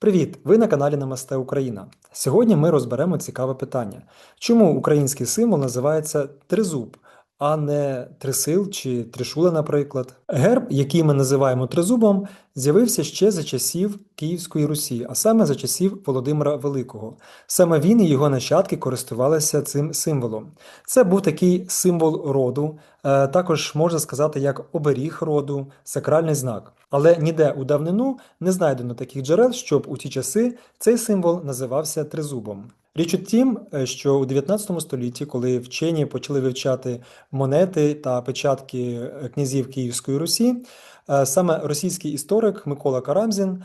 Привіт! Ви на каналі Намасте Україна. Сьогодні ми розберемо цікаве питання. Чому український символ називається тризуб, а не трисил чи тришула, наприклад? Герб, який ми називаємо тризубом, з'явився ще за часів Київської Русі, а саме за часів Володимира Великого. Саме він і його нащадки користувалися цим символом. Це був такий символ роду, е, також можна сказати як оберіг роду, сакральний знак. Але ніде у давнину не знайдено таких джерел, щоб у ті часи цей символ називався тризубом. Річ у тім, е, що у 19 столітті, коли вчені почали вивчати монети та печатки е, князів Київської Русі, е, саме російський історик Микола Карамзін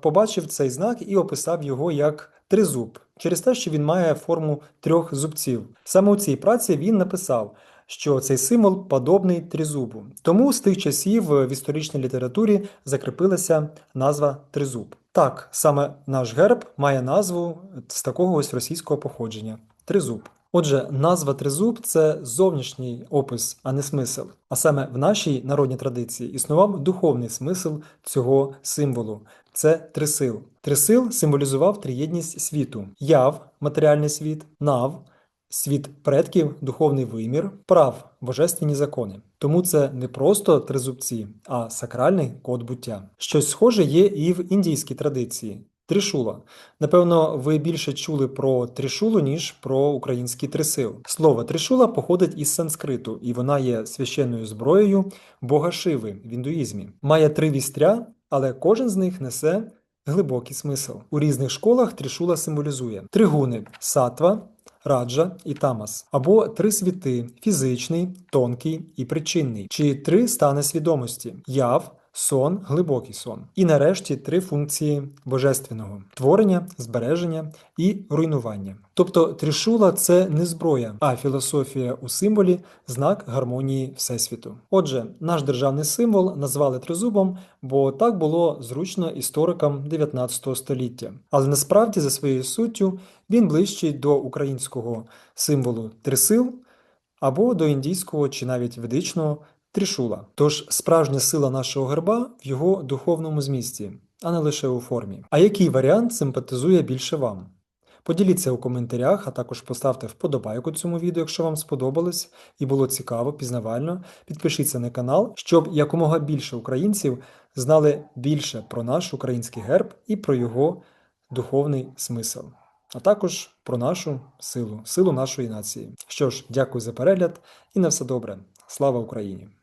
побачив цей знак і описав його як тризуб через те, що він має форму трьох зубців. Саме у цій праці він написав, що цей символ подобний тризубу. Тому з тих часів в історичній літературі закріпилася назва тризуб. Так, саме наш герб має назву з такого ось російського походження тризуб. Отже, назва тризуб це зовнішній опис, а не смисл. А саме в нашій народній традиції існував духовний смисл цього символу. Це трисил. Трисил символізував триєдність світу: яв матеріальний світ, нав світ предків, духовний вимір, прав, божественні закони. Тому це не просто тризубці, а сакральний код буття. Щось схоже є і в індійській традиції. Тришула. Напевно, ви більше чули про тришулу, ніж про український трисил. Слово тришула походить із санскриту, і вона є священною зброєю бога Шиви в індуїзмі. Має три вістря, але кожен з них несе глибокий смисл. У різних школах тришула символізує тригуни сатва, раджа і тамас, або три світи фізичний, тонкий і причинний, чи три стани свідомості яв. Сон, глибокий сон. І нарешті три функції божественного: творення, збереження і руйнування. Тобто трішула це не зброя, а філософія у символі знак гармонії Всесвіту. Отже, наш державний символ назвали тризубом, бо так було зручно історикам 19 століття. Але насправді, за своєю суттю, він ближчий до українського символу трисил або до індійського чи навіть ведичного трішула. Тож справжня сила нашого герба в його духовному змісті, а не лише у формі. А який варіант симпатизує більше вам? Поділіться у коментарях, а також поставте вподобайку цьому відео, якщо вам сподобалось і було цікаво, пізнавально. Підпишіться на канал, щоб якомога більше українців знали більше про наш український герб і про його духовний смисл. А також про нашу силу, силу нашої нації. Що ж, дякую за перегляд і на все добре. Слава Україні!